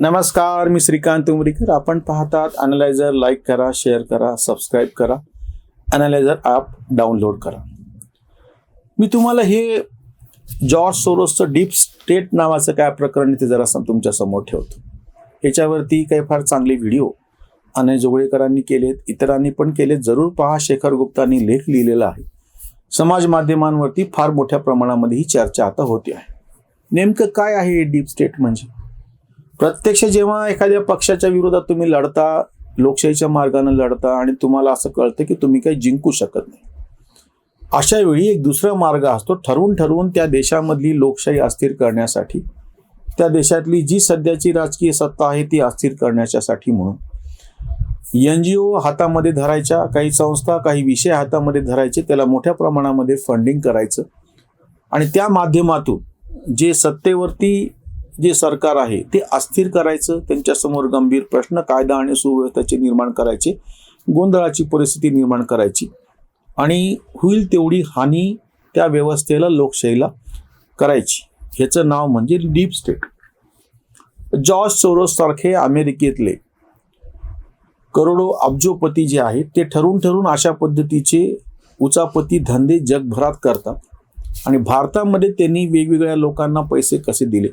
नमस्कार मी श्रीकांत उमरीकर. आपण पाहतात अनालायझर लाईक करा शेअर करा सबस्क्राईब करा. अनालायझर ॲप डाउनलोड करा. मी तुम्हाला हे जॉर्ज सोरोसचं डीप स्टेट नावाचं काय प्रकरण आहे ते जरा तुमच्यासमोर तुमच्यासमोर ठेवतो. ह्याच्यावरती काही फार चांगले व्हिडिओ अनय जोगळेकरांनी केलेत इतरांनी पण केलेत. जरूर पहा शेखर गुप्तांनी लेख लिहिलेला आहे. समाज माध्यमांवरती फार मोठ्या प्रमाणामध्ये ही चर्चा आता होते आहे. नेमकं काय आहे हे डीप स्टेट म्हणजे? प्रत्यक्ष जेव्हा एखाद्या पक्षाच्या विरोधात तुम्ही लढता लोकशाहीच्या मार्गाने लढता आणि तुम्हाला असं कळतं की तुम्ही काही जिंकू शकत नाही. अशा वेळी एक दुसरा मार्ग असतो ठरवून ठरवून त्या देशामधली लोकशाही अस्थिर करण्यासाठी त्या देशातली जी सध्याची राजकीय सत्ता आहे ती अस्थिर करण्याच्यासाठी म्हणून. एन जी ओ हातामध्ये धरायच्या काही संस्था काही विषय हातामध्ये धरायचे त्याला मोठ्या प्रमाणामध्ये फंडिंग करायचं. आणि त्या माध्यमातून जे सत्तेवरती जे सरकार आहे ते अस्थिर करायचं त्यांच्यासमोर गंभीर प्रश्न कायदा आणि सुव्यवस्थेचे निर्माण करायचे गोंधळाची परिस्थिती निर्माण करायची. आणि होईल तेवढी हानी त्या व्यवस्थेला लोकशाहीला करायची. ह्याचं नाव म्हणजे डीप स्टेट. जॉर्ज सोरोस सारखे अमेरिकेतले करोडो अब्जोपती जे आहेत ते ठरून ठरून अशा पद्धतीचे उचापती धंदे जगभरात करतात. आणि भारतामध्ये त्यांनी वेगवेगळ्या लोकांना पैसे कसे दिले?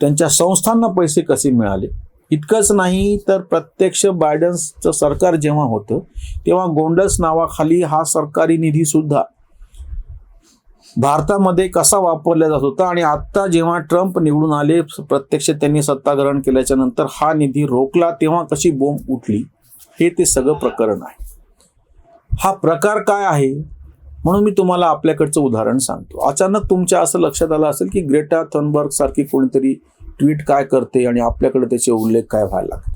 त्यांच्या संस्थांना पैसे कसे मिळाले? इतकंच नाही तर प्रत्यक्ष बायडन्सचं सरकार जेव्हा होतं तेव्हा गोंडस नावाखाली हा सरकारी निधी सुद्धा भारतामध्ये कसा वापरला जात होता आणि आत्ता जेव्हा ट्रम्प निवडून आले प्रत्यक्ष त्यांनी सत्ता ग्रहण केल्याच्यानंतर हा निधी रोखला तेव्हा कशी बोंब उठली? हे ते सगळं प्रकरण आहे. हा प्रकार काय आहे? म्हणून मी तुम्हाला आपल्याकडचं उदाहरण सांगतो. अचानक तुमच्या असं लक्षात आलं असेल की ग्रेटा थनबर्ग सारखी कोणीतरी ट्विट काय करते आणि आपल्याकडे त्याचे उल्लेख काय व्हायला लागतो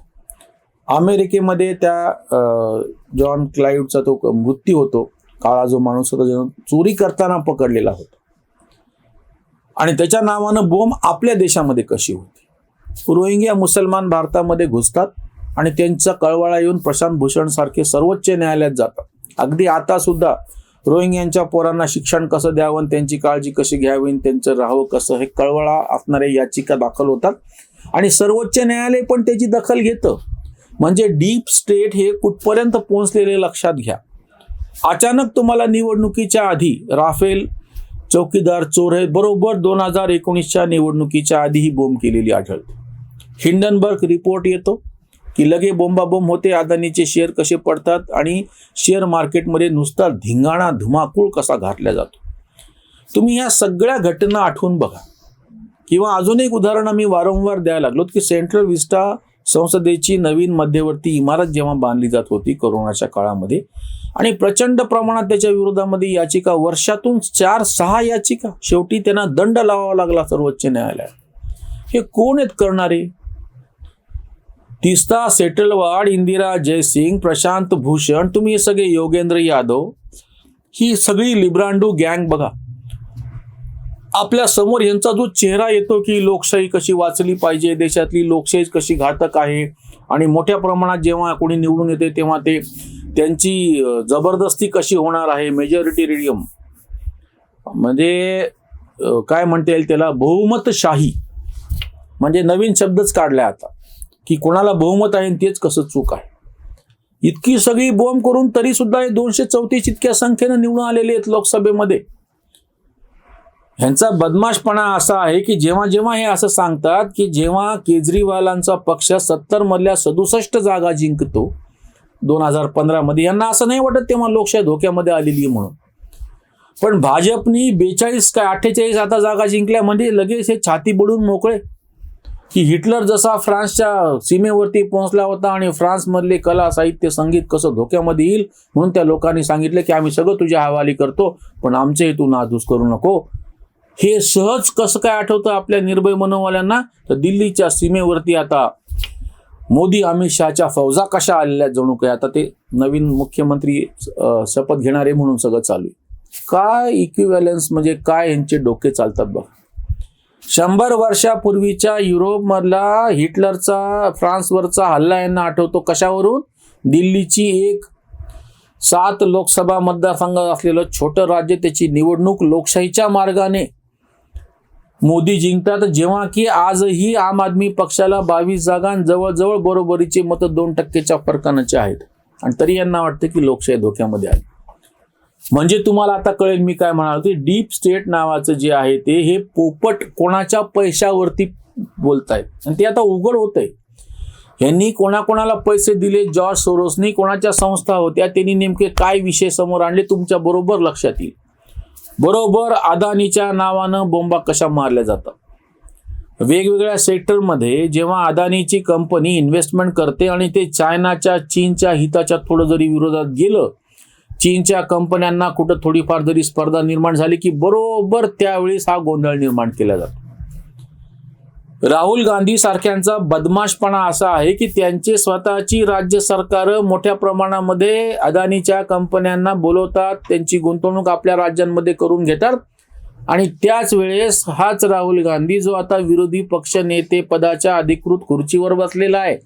अमेरिकेमध्ये त्या जॉन क्लाइवचा तो मृत्यू होतो. काळा जो माणूस होता जो चोरी करताना पकडलेला होता. आणि त्याच्या नावानं बोंब आपल्या देशामध्ये कशी होती? रोहिंग्या मुसलमान भारतामध्ये घुसतात आणि त्यांचा कळवाळा येऊन प्रशांत भूषण सारखे सर्वोच्च न्यायालयात जातात. अगदी आता सुद्धा रोहिंग्यांच्या पोरांना शिक्षण कसं द्यावं आणि त्यांची काळजी कशी घ्यावी आणि त्यांचं राहावं कसं हे कळवळा असणाऱ्या याचिका दाखल होतात. आणि सर्वोच्च न्यायालय पण त्याची दखल घेतं. म्हणजे डीप स्टेट हे कुठपर्यंत पोहोचलेले लक्षात घ्या. अचानक तुम्हाला निवडणुकीच्या आधी राफेल चौकीदार चोर हे बरोबर दोन हजार एकोणीसच्या निवडणुकीच्या आधी ही बोंब केलेली आढळते. हिंडनबर्ग रिपोर्ट येतो. की लगे बोंबाबोंब होते अदानीचे शेअर कसे पडतात आणि शेअर मार्केटमध्ये नुसता धिंगाणा धुमाकूळ कसा घातला जातो? तुम्ही ह्या सगळ्या घटना आठवून बघा. किंवा अजून एक उदाहरण आम्ही वारंवार द्यायला लागलो की सेंट्रल विस्टा संसदेची नवीन मध्यवर्ती इमारत जेव्हा बांधली जात होती कोरोनाच्या काळामध्ये आणि प्रचंड प्रमाणात त्याच्या विरोधामध्ये याचिका वर्षातून चार सहा याचिका शेवटी त्यांना दंड लावावा लागला सर्वोच्च न्यायालयात. हे कोण आहेत करणारे? तिस्ता सेटलवाड इंदिरा जयसिंग प्रशांत भूषण तुम्ही हे सगळे योगेंद्र यादव ही सगळी लिब्रांडू गँग बघा. आपल्यासमोर यांचा जो चेहरा येतो की लोकशाही कशी वाचली पाहिजे देशातली लोकशाही कशी घातक आहे आणि मोठ्या प्रमाणात जेव्हा कोणी निवडून येते तेव्हा ते त्यांची जबरदस्ती कशी होणार आहे मेजॉरिटी रेडियम म्हणजे काय म्हणता येईल त्याला? बहुमतशाही. म्हणजे नवीन शब्दच काढला आता. की कोणाला बहुमत आहे तेच कसं चूक आहे. इतकी सगळी बोंब करून तरी सुद्धा हे दोनशे चौतीस इतक्या संख्येनं निवडून आलेले आहेत लोकसभेमध्ये. ह्यांचा बदमाशपणा असा आहे की जेव्हा जेव्हा हे असं सांगतात की जेव्हा केजरीवालांचा पक्ष सत्तर मधल्या सदुसष्ट जागा जिंकतो दोन हजार पंधरा मध्ये यांना असं नाही वाटत तेव्हा लोकशाही धोक्यामध्ये आलेली आहे म्हणून. पण भाजपनी बेचाळीस काय अठ्ठेचाळीस आता जागा जिंकल्या म्हणजे लगेच हे छाती बुडून मोकळे. की हिटलर जसा फ्रान्सच्या सीमेवरती पोहोचला होता आणि फ्रान्समधले कला साहित्य संगीत कसं धोक्यामध्ये येईल म्हणून त्या लोकांनी सांगितलं की आम्ही सगळं तुझ्या हवाली करतो पण आमचे हेतू नादूस करू नको. हे सहज कसं काय आठवतं आपल्या निर्भय मनोवाल्यांना? तर दिल्लीच्या सीमेवरती आता मोदी अमित शहाच्या फौजा कशा आलेल्या जणू काय आता ते नवीन मुख्यमंत्री शपथ घेणारे म्हणून सगळं चालू आहे. काय इक्विव्हॅलन्स म्हणजे काय यांचे डोके चालतात बघ. शंभर वर्षापूर्वीच्या युरोपमधला हिटलरचा फ्रान्सवरचा हल्ला यांना आठवतो कशावरून? दिल्लीची एक सात लोकसभा मतदारसंघ असलेलं छोटं राज्य त्याची निवडणूक लोकशाहीच्या मार्गाने. मोदी जिंकतात जेव्हा की आजही आम आदमी पक्षाला बावीस जागांजवळजवळ जवळजवळ बरोबरीचे मतं दोन टक्केच्या फरकानाचे आहेत. आणि तरी यांना वाटतं की लोकशाही धोक्यामध्ये आली. म्हणजे तुम्हाला आता कळेल मी काय म्हणालो ते डीप स्टेट नावाचं जे आहे ते हे पोपट कोणाच्या पैशावरती बोलतायत? आणि ते आता उघड होत आहे यांनी कोणाकोणाला पैसे दिले जॉर्ज सोरोसनी कोणाच्या संस्था होत्या त्यांनी नेमके काय विषय समोर आणले तुमच्या बरोबर लक्षात येईल. बरोबर अदानीच्या नावानं बोंबा कशा मारल्या जातात? वेगवेगळ्या सेक्टरमध्ये जेव्हा अदानीची कंपनी इन्व्हेस्टमेंट करते आणि ते चायनाच्या चीनच्या हिताच्या थोडं जरी विरोधात गेलं चीनच्या कंपन्यांना कुठं थोडीफार जरी स्पर्धा निर्माण झाली की बरोबर त्यावेळेस हा गोंधळ निर्माण केला जातो. राहुल गांधी सारख्यांचा बदमाशपणा असा आहे की त्यांचे स्वतःची राज्य सरकार मोठ्या प्रमाणामध्ये अदानीच्या कंपन्यांना बोलवतात त्यांची गुंतवणूक आपल्या राज्यांमध्ये करून घेतात आणि त्याच वेळेस हाच राहुल गांधी जो आता विरोधी पक्ष नेते पदाच्या अधिकृत खुर्चीवर बसलेला आहे.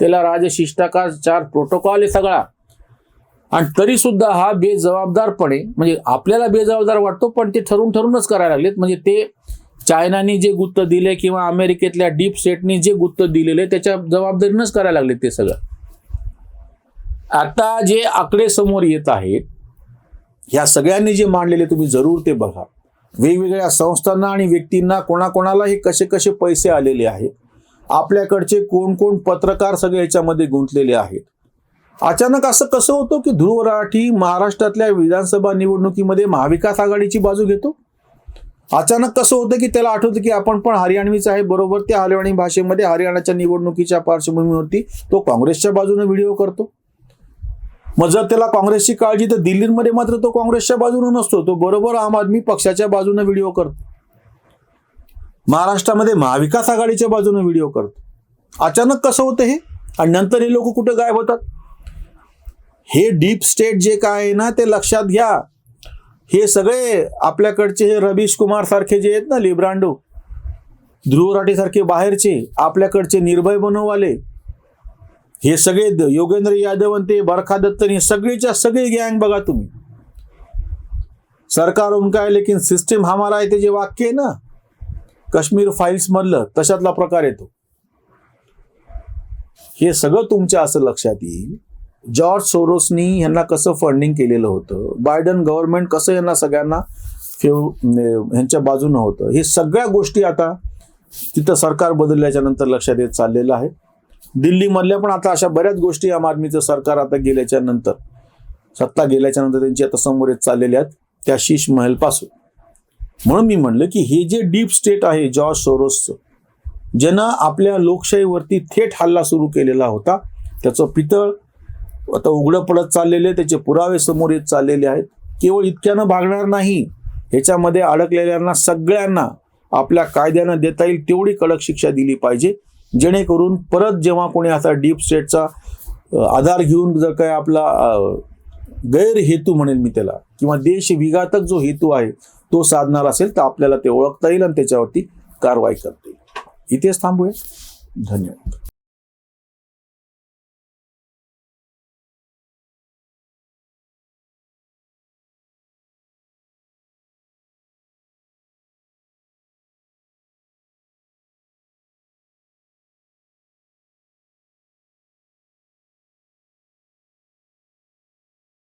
त्याला राजशिष्टाचार चार प्रोटोकॉल आहे सगळा. आणि तरी सुद्धा हा बेजबाबदारपणे म्हणजे आपल्याला बेजबाबदार वाटतो पण ते ठरून ठरूनच करायला लागलेत. म्हणजे ते चायनाने जे गुत्त दिले किंवा अमेरिकेतल्या डीप सेटनी जे गुत्त दिलेले त्याच्या जबाबदारीनंच करायला लागले ते सगळं. आता जे आकडे समोर येत आहेत ह्या सगळ्यांनी जे मांडलेले तुम्ही जरूर ते बघा. वेगवेगळ्या संस्थांना आणि व्यक्तींना कोणाकोणाला हे कसे कसे पैसे आलेले आहेत आपल्याकडचे कोण कोण पत्रकार सगळे याच्यामध्ये गुंतलेले आहेत. अचानक असं कसं होतं की ध्रुव राठी महाराष्ट्रातल्या विधानसभा निवडणुकीमध्ये महाविकास आघाडीची बाजू घेतो? अचानक कसं होतं की त्याला आठवतं की आपण पण हरियाणवीच आहे बरोबर? त्या हरियाणी भाषेमध्ये हरियाणाच्या निवडणुकीच्या पार्श्वभूमीवरती तो काँग्रेसच्या बाजूने व्हिडिओ करतो. मग जर त्याला काँग्रेसची काळजी तर दिल्लीमध्ये मात्र तो काँग्रेसच्या बाजूने नसतो. तो बरोबर आम आदमी पक्षाच्या बाजूने व्हिडिओ करतो. महाराष्ट्रामध्ये महाविकास आघाडीच्या बाजूने व्हिडिओ करतो. अचानक कसं होतं हे? आणि नंतर हे लोक कुठं गायब होतात? हे डीप स्टेट जे काय आहे ना ते लक्षात घ्या. हे सगळे आपल्याकडचे हे रवीश कुमार सारखे जे आहेत ना लिब्रांडो ध्रुव राठी सारखे बाहेरचे आपल्याकडचे निर्भय बनववाले हे सगळे योगेंद्र यादव आणि ते बरखा दत्तन हे सगळेच्या सगळे गँग बघा तुम्ही. सरकार उनका आहे लेकिन सिस्टीम हमारा आहे ते जे वाक्य आहे ना काश्मीर फाईल्स मधलं तशातला प्रकार येतो. हे सगळं तुमच्या असं लक्षात येईल. जॉर्ज सोरोसनी यांना कसं फंडिंग केलेलं होतं? बायडन गव्हर्नमेंट कसं यांना सगळ्यांना फेव ह्यांच्या बाजूनं होतं? हे सगळ्या गोष्टी आता तिथं सरकार बदलल्याच्या नंतर लक्षात येत चाललेलं आहे. दिल्लीमधल्या पण आता अशा बऱ्याच गोष्टी आम आदमीचं सरकार आता गेल्याच्यानंतर सत्ता गेल्याच्यानंतर त्यांची आता समोर येत चाललेल्या आहेत त्या शीश महलपासून. म्हणून मी म्हणलं की हे जे डीप स्टेट आहे जॉर्ज सोरोसचं ज्यानं आपल्या लोकशाहीवरती थेट हल्ला सुरू केलेला होता त्याचं पितळ आता उघडं पडत चाललेले त्याचे पुरावे समोर येत चाललेले आहेत. केवळ इतक्यानं भागणार नाही ह्याच्यामध्ये अडकलेल्यांना सगळ्यांना आपल्या कायद्यानं देता येईल तेवढी कडक शिक्षा दिली पाहिजे. जेणेकरून परत जेव्हा कोणी असा डीप स्टेटचा आधार घेऊन जर काय आपला गैरहेतू म्हणेल मी त्याला किंवा देश विघातक जो हेतू आहे तो साधणार असेल तर आपल्याला ते ओळखता येईल आणि त्याच्यावरती कारवाई करता येईल. इथेच थांबूया. धन्यवाद.